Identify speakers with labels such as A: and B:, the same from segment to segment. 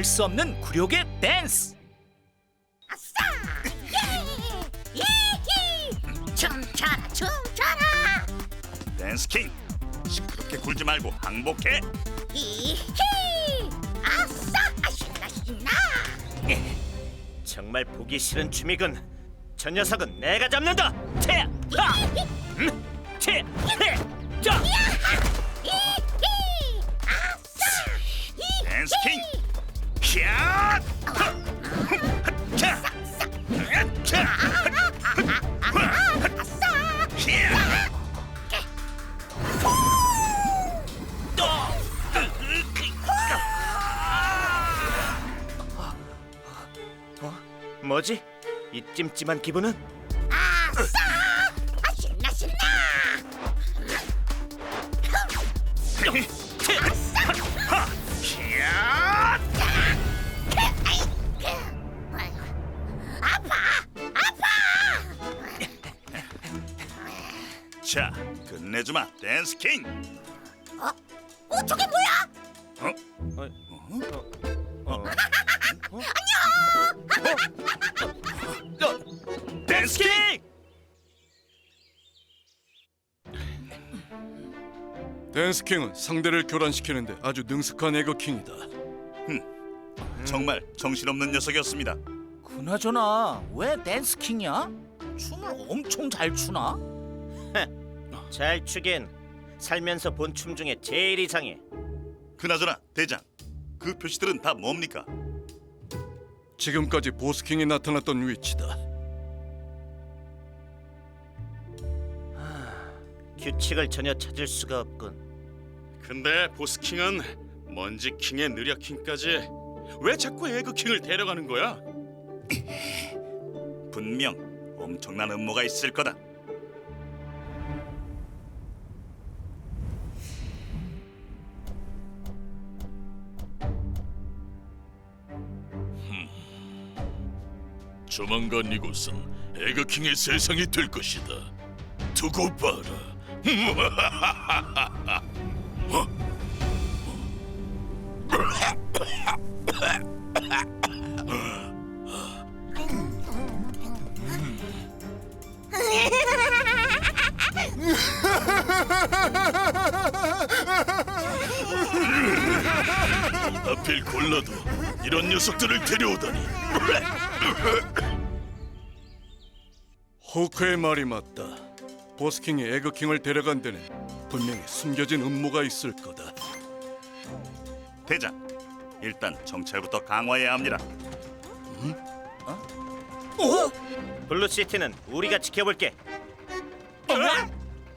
A: 참을 수 없는 굴욕의 댄스.
B: 이히 춤춰라 춤춰라!
C: 댄스킹 시끄럽게 굴지 말고 항복해.
B: 이히! 아싸! 아, 신나 신나!
D: 정말 보기 싫은 춤이군. 저 녀석은 내가 잡는다. 태, 하, 음, 태, 해, 자.
B: 이히! 아싸! 이히
C: 댄스킹
B: 아싸
C: 캬.
D: 뭐지? 이 찜찜한 기분은?
B: 아싸 아, 신나 신나
C: 하, 댄스킹
B: 어? 어 저게 뭐야?
C: 어? 댄스킹
E: 댄스킹은 상대를 교란시키는데 아주 능숙한 에거킹이다.
C: 정말 정신없는 녀석이었습니다.
A: 그나저나 왜 댄스킹이야? 춤을 엄청 잘 추나?
D: 잘 추긴 살면서 본 춤 중에 제일 이상해.
C: 그나저나 대장 그 표시들은 다 뭡니까?
E: 지금까지 보스킹이 나타났던 위치다.
D: 규칙을 전혀 찾을 수가 없군.
F: 근데 보스킹은 먼지킹의 느려킹까지 왜 자꾸 에그킹을 데려가는 거야?
C: 분명 엄청난 음모가 있을 거다
G: 조만간 이곳은 에그킹의 세상이 될 것이다. 두고 봐라. 하필 골라도 이런 녀석들을 데려오다니.
E: 호크의 말이 맞다. 보스킹이 에거킹을 데려간 데는 분명히 숨겨진 음모가 있을 거다.
C: 대장 일단 정찰부터 강화해야 합니다
D: 블루시티는 우리가 지켜볼게.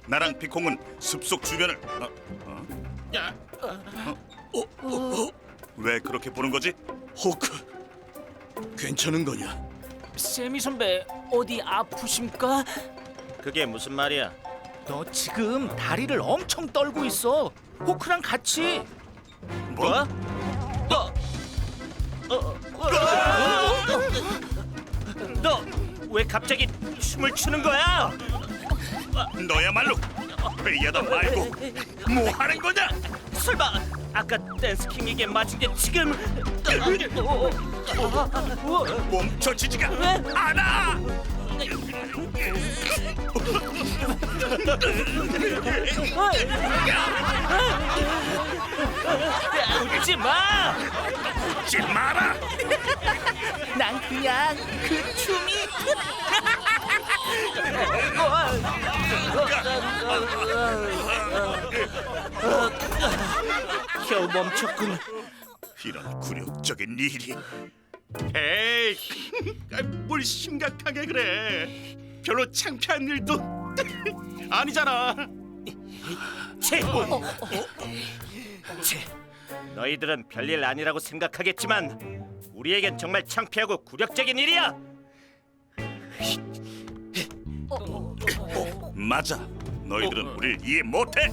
C: 나랑 피콩은 숲속 주변을 어? 어? 어? 왜 그렇게 보는 거지?
E: 호크, 괜찮은 거냐?
A: 세미 선배 어디 아프십니까?
D: 그게 무슨 말이야?
A: 너 지금 다리를 엄청 떨고 있어. 호크랑 같이.
C: 뭐?
D: 너 왜 갑자기 춤을 추는 거야?
C: 너야말로 회의하다 말고 뭐 하는 거냐?
D: 설마 아까 댄스킹에게 맞은 게 지금
C: 멈춰지지가 않아!
D: 웃지 마!
C: 웃지 마라!
A: 난 그냥 그 춤이
D: 겨우 멈췄군.
C: 이런 굴욕적인 일이
F: 에이, 아, 뭘 심각하게 그래? 별로 창피한 일도 아니잖아.
D: 채! 채! 너희들은 별일 아니라고 생각하겠지만 우리에겐 정말 창피하고 굴욕적인 일이야.
C: 맞아 너희들은 우리를 이해 못해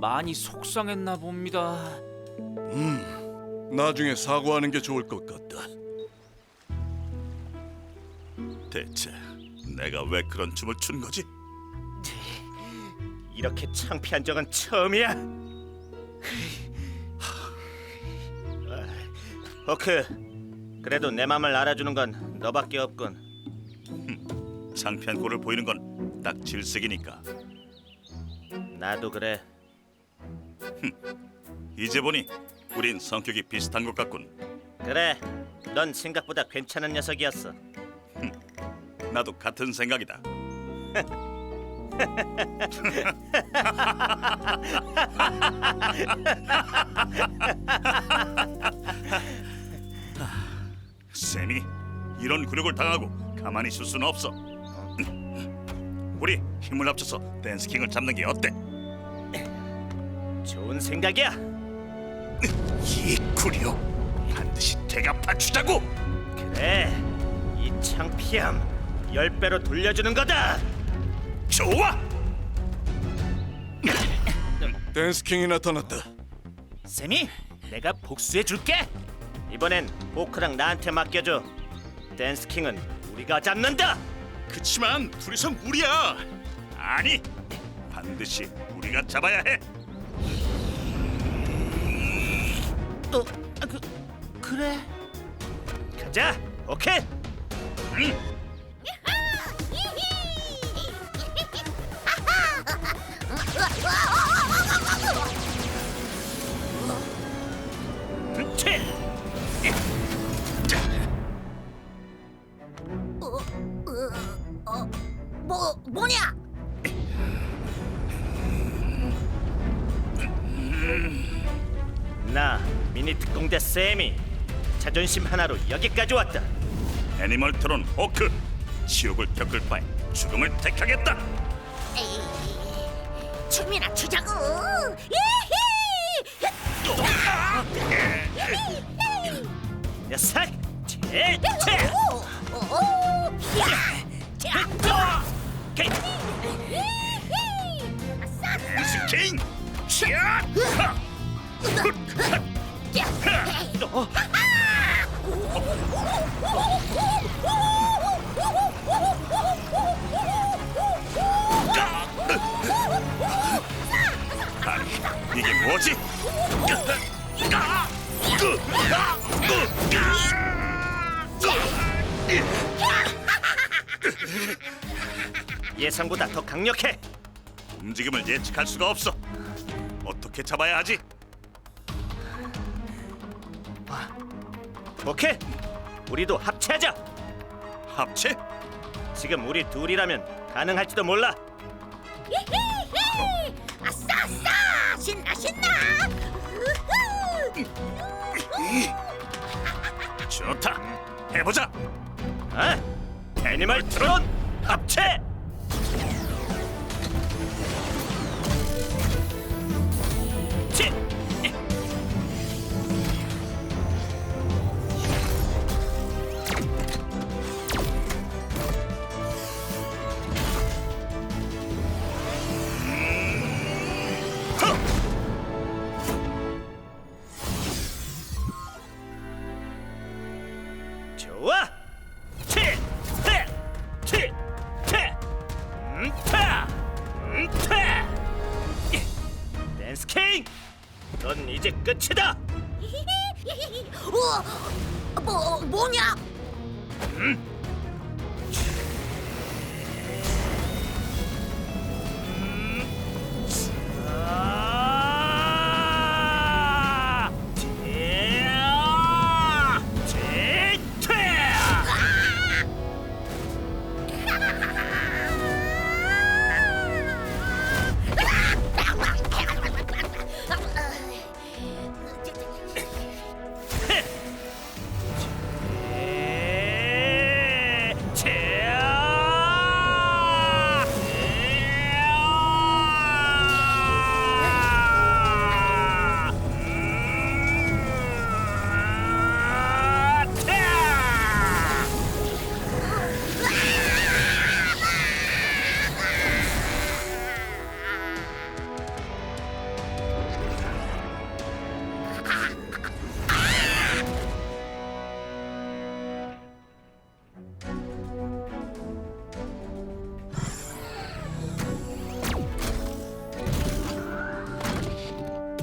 H: 많이 속상했나 봅니다.
E: 나중에 사과하는 게 좋을 것 같다.
C: 대체 내가 왜 그런 춤을 춘 거지?
D: 이렇게 창피한 적은 처음이야. 호크, 그래도 내 맘을 알아주는 건 너밖에 없군.
C: 창피한 꼴을 보이는 건 딱 질색이니까.
D: 나도 그래.
C: 이제 보니 우린 성격이 비슷한 것 같군.
D: 그래, 넌 생각보다 괜찮은 녀석이었어.
C: 나도 같은 생각이다. 쌤이 이런 굴욕을 당하고 가만히 있을 수는 없어. 우리 힘을 합쳐서 댄스킹을 잡는 게 어때?
D: 좋은 생각이야.
C: 이 굴욕 반드시 되갚아주자고.
D: 그래, 이 창피함 열 배로 돌려주는 거다.
C: 좋아.
E: 댄스킹이 나타났다.
A: 쌤이 내가 복수해 줄게.
D: 이번엔 호크랑 나한테 맡겨줘. 댄스킹은 우리가 잡는다.
F: 그치만 둘이서 무리야.
C: 아니 반드시 우리가 잡아야 해.
A: 어, 아, 그 그래.
D: 가자, 오케이. 치! 쌤이 자존심 하나로 여기까지 왔다.
C: 애니멀 트론 호크 지옥을 겪을 바에 죽음을 택하겠다.
B: 에이, 춤이나 추자고. 예히!
D: 녀석, 치! 치!
B: 오, 오, 오, 야! 자,
D: 오케이.
B: 아싸!
C: 댄스 킹. 샤! 아 뭐지?
D: 예상보다 더 강력해.
C: 움직임을 예측할 수가 없어. 어떻게 잡아야 하지?
D: 오케이. 우리도 합체하자.
C: 합체?
D: 지금 우리 둘이라면 가능할지도 몰라.
B: 예히히! 아싸 아싸! 신나 신나!
C: 좋다. 해보자.
D: 어? 애니멀 트론 합체. 좋아. 치! 태! 치! 태! 음, 타! 음, 타! 댄스 킹! 넌 이제 끝이다.
B: 우와! 뭐 뭐냐?
D: 아!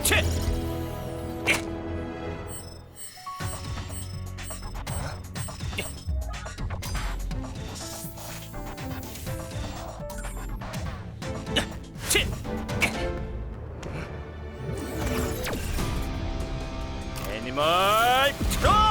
D: 해체! 애니멀 트롯!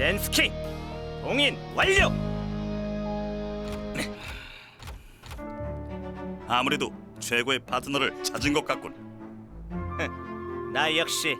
D: 렘스키 봉인 완료.
C: 아무래도 최고의 파트너를 찾은 것 같군.
D: 나 역시